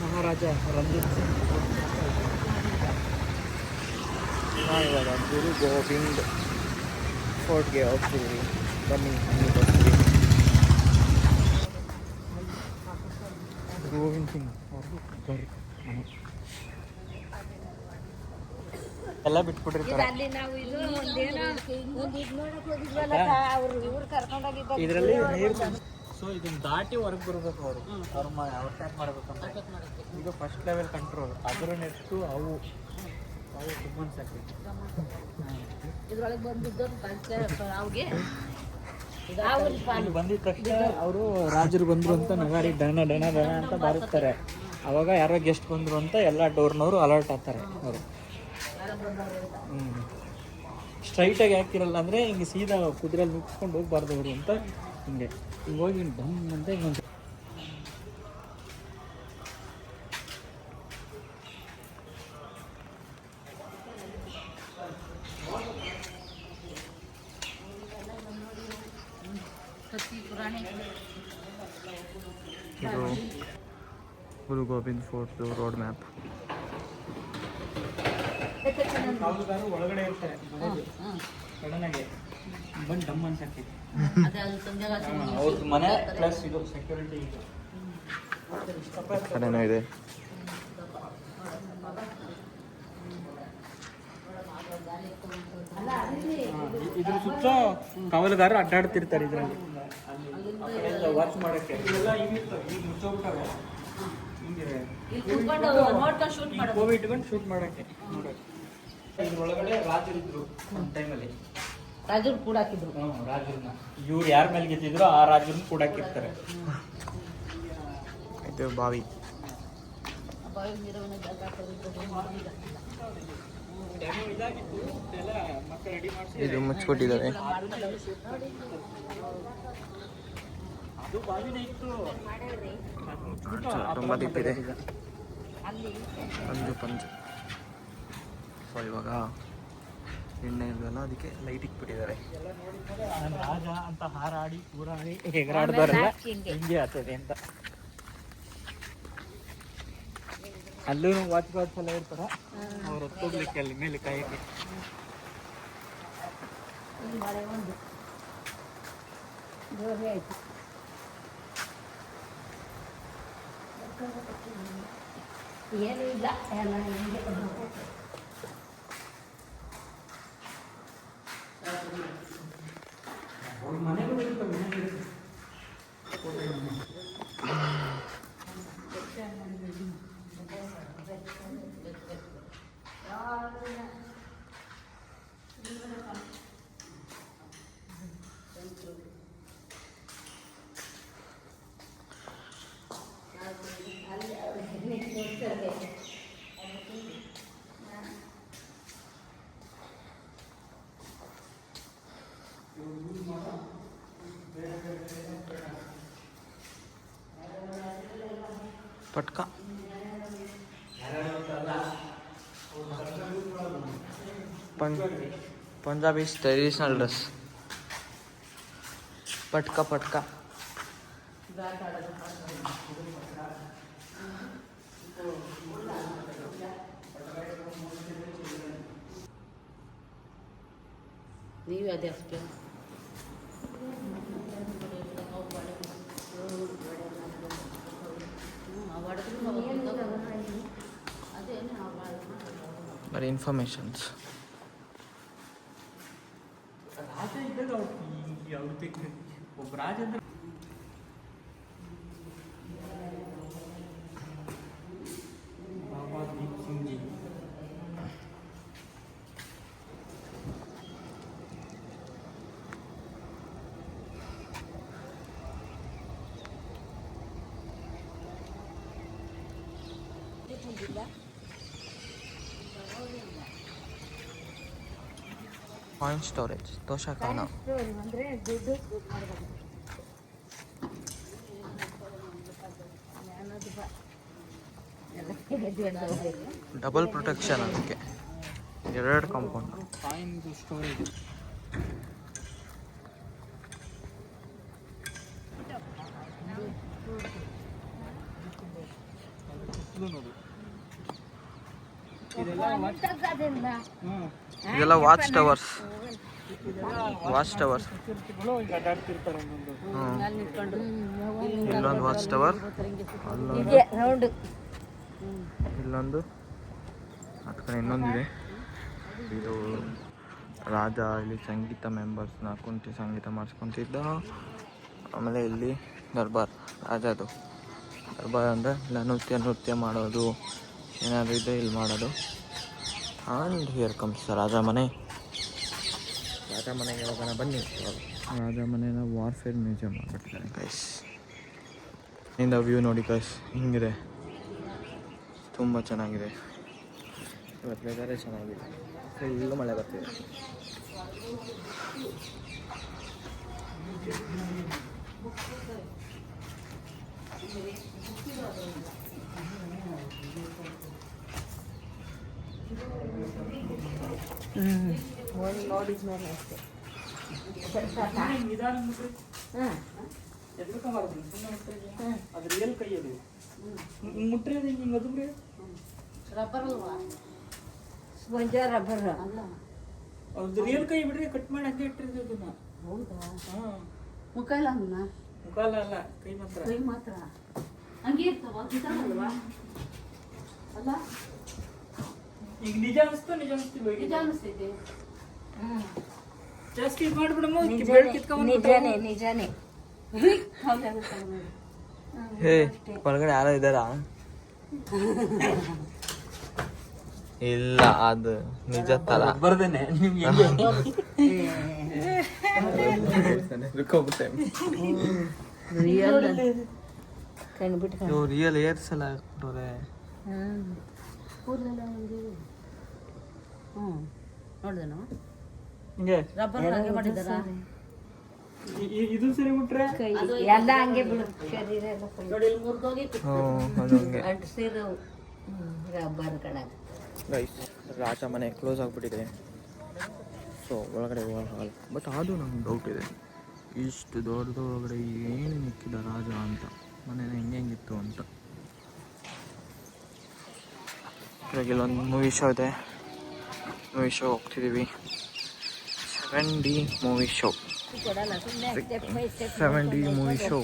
ಮಹಾರಾಜ ರಂಜಿತ್ ಸಿಂಗ್ ನಾವು ಇವಾಗ ಗುರು ಗೋವಿಂದ್ ಫೋರ್ಟ್ಗೆ ಹೋಗ್ತಿದ್ವಿ ಬನ್ನಿ ಅಲ್ಲಿ ಬರ್ತೀವಿ ಗೋವಿಂದ್ ಸಿಂಗ್ ಅವ್ರದ್ದು ಗರ್ ಮನೆ ಎಲ್ಲ ಬಿಟ್ಬಿಟ್ಟಿರ್ತಾರೆ ಅಲ್ಲಿ ನಾವು ಇದು ಒಂದೇನೋ ಒಂದು ಇದು ನೋಡಕ್ ಹೋಗಿದ್ವಲ್ಲ ಅವ್ರು ಇವ್ರು ಕರ್ಕೊಂಡೋಗಿದ್ದ ಇದರಲ್ಲಿ ನೀರು ಸೊ ಇದನ್ನ ದಾಟಿ ಹೊರಗೆ ಬರ್ಬೇಕು ಅವರು. ಅವ್ರ ಅವ್ರ ಟ್ಯಾಕ್ ಈಗ ಇದು ಫಸ್ಟ್ ಲೆವೆಲ್ ಕಂಟ್ರೋಲ್ ಅದ್ರ ನೆಕ್ಸ್ಟು ಅವು. ಅವು ಸುಮ್ಮನೆ ಸಾಕಿ ಇದ್ರೊಳಗೆ ಬಂದಿದ್ದು ಅವ್ಗೆ. ಬಂದಿದ ತಕ್ಷಣ ಅವರು ರಾಜರು ಬಂದ್ರು ಅಂತ ನಗಾರಿ ಡಣ ಡಣ ಡಣ ಅಂತ ಬಾರಿಸ್ತಾರೆ. ಅವಾಗ ಯಾರೋ ಗೆಸ್ಟ್ ಬಂದ್ರು ಅಂತ ಎಲ್ಲ ಡೋರ್ನವರು ಅಲರ್ಟ್ ಆಗ್ತಾರೆ ಅವರು. ಹ್ಞೂ ಸ್ಟ್ರೈಟಾಗಿ ಹಾಕಿರಲ್ಲ ಅಂದರೆ ಹಿಂಗೆ ಸೀದಾ ಕುದುರೆಯಲ್ಲಿ ಮುಗಿಸ್ಕೊಂಡು ಹೋಗ್ಬಾರ್ದು ಅವರು ಅಂತ ಹಿಂಗೆ. ಹಿಂಗೆ ಹೋಗಿ ಡಮ್ ಅಂತ ಹಿಂಗೆ ಇದು Guru Govind fort road map ಒಳಗಡೆ ಇರ್ತಾರೆ ಸಡನ್ ಆಗಿ ಬಂದು ಡಮ್ ಅಂತ ಅವ್ರದ್ದು ಮನೆ ಪ್ಲಸ್ ಇದು ಸೆಕ್ಯೂರಿಟಿ ಇದು ಕಡೆನೂ ಇದೆ. ಇದ್ರ ಸುತ್ತ ಕಾವಲುಗಾರರು ಅಡ್ಡಾಡ್ತಿರ್ತಾರೆ ಇದರಲ್ಲಿ. ವಾಚ್ ಮಾಡಕ್ಕೆ. ಕೋವಿಡ್ ಬಂದು ಶೂಟ್ ಮಾಡಕ್ಕೆ ನೋಡಕ್ಕೆ ಇದ್ರೊಳಗಡೆ ಇದ್ರು ಒಂದು ಟೈಮಲ್ಲಿ ರಾಜರು ಕೂಡ ಹಾಕಿದ್ರು. ರಾಜರನ್ನ. ಇವ್ರು ಯಾರ ಮೇಲೆ ಗೆದ್ದಿದ್ರು ಆ ರಾಜರನ್ನ ಕೂಡ ಹಾಕಿರ್ತಾರೆ. ಇದು ಬಾವಿ. ಇದು ಮುಚ್ಚಿಬಿಟ್ಟಿದ್ದಾರೆ ತುಂಬ ದಿಪ್ಪಿದೆ ಪಂಜು ಪಂಜು. ಸೊ ಇವಾಗ ಎಣ್ಣೆ ಇಲ್ವಲ್ಲ ಅದಕ್ಕೆ ಲೈಟ್ ಇಕ್ಬಿಟ್ಟಿದ್ದಾರೆ. ನಾನು ರಾಜ ಅಂತ ಹಾರಾಡಿ ಊರಾಡಿ ಎಗರಾಡ್ದಾರಲ್ಲ ಹಿಂಗೆ ಆಗ್ತದೆ ಅಂತ. ಅಲ್ಲೂ ವಾಚ್ ವಾಚ್ ಎಲ್ಲ ಇರ್ತಾರ? ಅವ್ರು ಹೊತ್ತೋಗ್ಲಿಕ್ಕೆ ಅಲ್ಲಿ ಮೇಲೆ ಕಾಯಕ್ಕೆ ಏನೂ ಇಲ್ಲ ಎಲ್ಲ ಹಿಂಗೆ ಪಟ್ಕ ಪಂ ಪಂಜಾಬಿ ಟ್ರೆಡಿಷನಲ್ ಡ್ರೆಸ್ ಪಟ್ಕ ಪಟ್ಕ ನೀವೇ ಅದೇ ಅಷ್ಟೇ ಬರೀ ಇನ್ಫಾರ್ಮೇಷನ್ಸ್ ರಾಜ ಇದ್ದಾಗ ಅವ್ರು ಕಾಯಿನ್ ಸ್ಟೋರೇಜ್ ತೋಷಕಾನ ಅಂದ್ರೆ ದುಡ್ಡು ಮಾಡ್ಬೋದು ಡಬಲ್ ಪ್ರೊಟೆಕ್ಷನ್ ಅದಕ್ಕೆ ಎರಡು ಕಾಂಪೌಂಡ್ ಕಾಯಿನ್ ಸ್ಟೋರೇಜ್ ಅದು ಇದೆಲ್ಲ watch- ತಗ್ಗದಿಂದ ಹ್ಮ್. ಇದೆಲ್ಲ ವಾಚ್ ಟವರ್ಸ್ ವಾಚ್ ಒಂದೊಂದು ಇಲ್ಲೊಂದು ವಾಚ್ ಟವರ್ ಇಲ್ಲೊಂದು. ಕಡೆ ಇನ್ನೊಂದಿದೆ. ಇದು ರಾಜ ಇಲ್ಲಿ ಸಂಗೀತ ಮೆಂಬರ್ಸ್ನ ಕುಂತಿ ಸಂಗೀತ ಮಾಡಿಸ್ಕೊಂತಿದ್ದ. ಆಮೇಲೆ ಇಲ್ಲಿ ದರ್ಬಾರ್ ರಾಜದು. ದರ್ಬಾರ್ ಅಂದರೆ ಇಲ್ಲ ನೃತ್ಯ ನೃತ್ಯ ಮಾಡೋದು. ಏನಾದರೂ ಇದೆ ಇಲ್ಲಿ ಮಾಡೋದು. ಆ್ಯಂಡ್ ಹಿಯರ್ ಕಮ್ಸ್ ರಾಜ ಮನೆ ರಾಜ ಮನೆಗೆ ಹೋಗೋಣ ಬನ್ನಿ. ರಾಜ ಮನೆನ ವಾರ್ಫೇರ್ ಮ್ಯೂಸಿಯಂ ಮಾಡಿಬಿಟ್ಟಿದ್ದಾರೆ ಕೈಸ್ ಇಂದ ವ್ಯೂ ನೋಡಿ ಕೈಸ್ ಹಿಂಗಿದೆ. ತುಂಬ ಚೆನ್ನಾಗಿದೆ. ಇವತ್ತು ವೆದರೇ ಚೆನ್ನಾಗಿದೆ. ಫುಲ್ಲು ಮಳೆ ಬರ್ತಿದೆ. ಒಂದು ನೋಡಿದ್ಮೇಲೆ ಅಷ್ಟೇ ರಬ್ಬರ್ ಅಲ್ವಾ ಸ್ಪಂಜ ರಬ್ಬರ್ ಅಲ್ಲ ಅದು ರಿಯಲ್ ಕೈ ಬಿಡ್ರಿ ಕಟ್ ಮಾಡಿ ಹಂಗೆ ಇಟ್ಟಿರ್ತೀವಿ ಅದನ್ನ ಹೌದಾ ಹಾಂ ಮುಖಾಲ ಇಲ್ಲ ಮುಖಾಲ ಅಲ್ಲ ಕೈ ಮಾತ್ರ ಕೈ ಮಾತ್ರ ಹಂಗೆ ಇರ್ತಾವ ಅಲ್ವಾ ಅಲ್ಲ ಈಗ ನಿಜ ಅನಿಸ್ತು ನಿಜ ಅನಿಸ್ತೀವಿ ನಿಜ ಅನಿಸ್ತೈತಿ ಜಾಸ್ತಿ ಇದು ಮಾಡ್ಬಿಡಮ್ಮ ಬೆಳ್ ಕಿತ್ಕೊಂಡ್ ನಿಜಾನೇ ನಿಜಾನೇ ಹೌದಾಗುತ್ತೆ ಹೇ ಹೊರಗಡೆ ಯಾರೋ ಇದ್ದಾರಾ? ಇಲ್ಲ ಅದು ನಿಜ ತರ. ಬರ್ದೇನೆ ನಿಮ್ಗೆ ರಿಯಲ್ ರಿಯಲ್ ಏರ್ಸಲ್ಲ ಹಾಕ್ಬಿಟ್ಟವ್ರೆ. ಹ್ಞೂ ಕೂದಲೆಲ್ಲ ಒಂದು ಹ್ಞೂ. ನೋಡ್ದೇನು? ಹಿಂಗೆ. ರಬ್ಬರ್ ಇದು ಸರಿ ಬಿಟ್ರೆ? ಎಲ್ಲ ಹಂಗೆ ಬಿಡು ಶರೀರ ಎಲ್ಲ ನೋಡಿ ಇಲ್ಲಿ ಮುರಿದೋಗಿತ್ತು ಹ್ಞೂ ಅದು ಹಂಗೆ. ಅಂಟಿಸಿರು ರಬ್ಬರ್ ಕಡೆ. ಗೈಸ್ ರಾಜ ಮನೆ ಕ್ಲೋಸ್ ಆಗಿಬಿಟ್ಟಿದೆ. ಸೊ ಒಳಗಡೆ ಹೋಗಲ್ಲ ಬಟ್ ಅದು ನಂಗೆ ಡೌಟ್ ಇದೆ. ಇಷ್ಟು ದೊಡ್ಡದೊಳಗಡೆ ಏನು ನಿಕ್ಕಿದ ರಾಜ ಅಂತ? ಮನೇನ ಹೆಂಗೆ ಹೆಂಗಿತ್ತು ಅಂತ? ಇದ್ರಾಗೆಲ್ಲ ಒಂದು ಮೂವಿ ಶೋ ಇದೆ movie show ಹೋಗ್ತಿದ್ದೀವಿ seven D movie show seven D movie show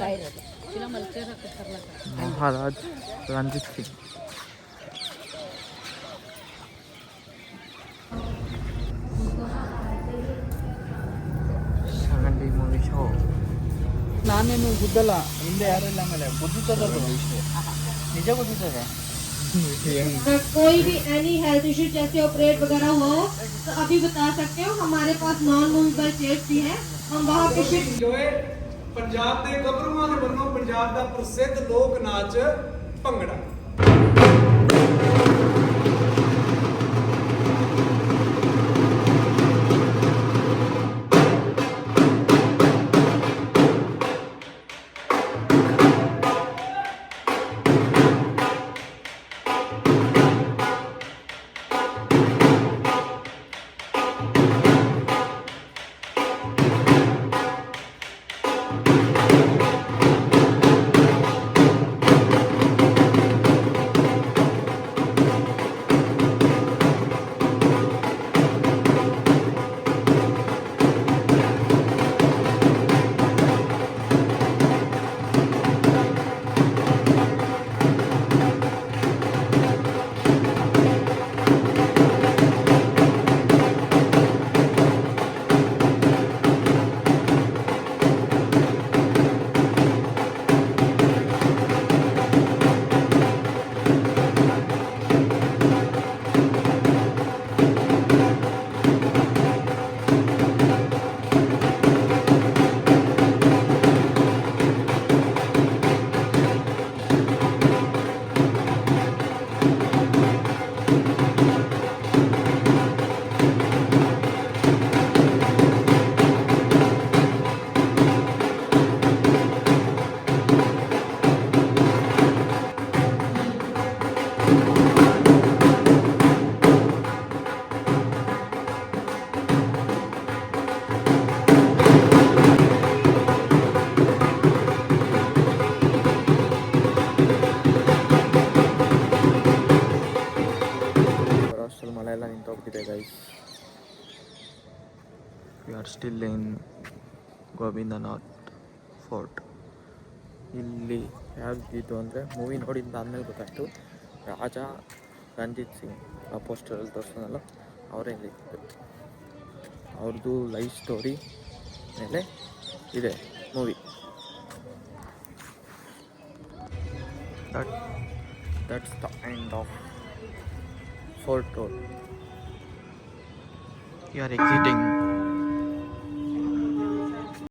Maharaj Ranjit Singh ನಾನೇನು ಗುದ್ದಲ್ಲ ಹಿಂದೆ ಯಾರಿಲ್ಲ ಮೇಲೆ ಗುದ್ದಿತದ ನಿಜ ಗುದ್ದಿತದೆ कोई भी एनी हेल्थ इश्यू जैसे ऑपरेट वगैरह हो तो अभी बता सकते हो हमारे पास नॉन मूवेबल चेयर्स भी है हम वहाँ पे शिफ्ट ਇੰਜੋਏ ਪੰਜਾਬ ਦੇ ਗੱਭਰੂਆਂ ਦੇ ਵੱਲੋਂ ਪੰਜਾਬ ਦਾ ਪ੍ਰਸਿੱਧ ਲੋਕ ਨਾਚ bhangra guys we are still in Govindnath fort ಇಲ್ಲಿ ಯಾವ್ದಿದ್ದು ಅಂದರೆ ಮೂವಿ ನೋಡಿದ ಆದಮೇಲೆ ಗೊತ್ತಾಯಿತು. ರಾಜ ರಂಜಿತ್ ಸಿಂಗ್, ಆ ಪೋಸ್ಟರಲ್ಲಿ ತೋರಿಸೋದಲ್ಲ, ಅವರೇ ಇದ್ದು ಅವ್ರದ್ದು ಲೈಫ್ ಸ್ಟೋರಿ ಮೇಲೆ ಇದೆ movie that that's the end of fort road you are exiting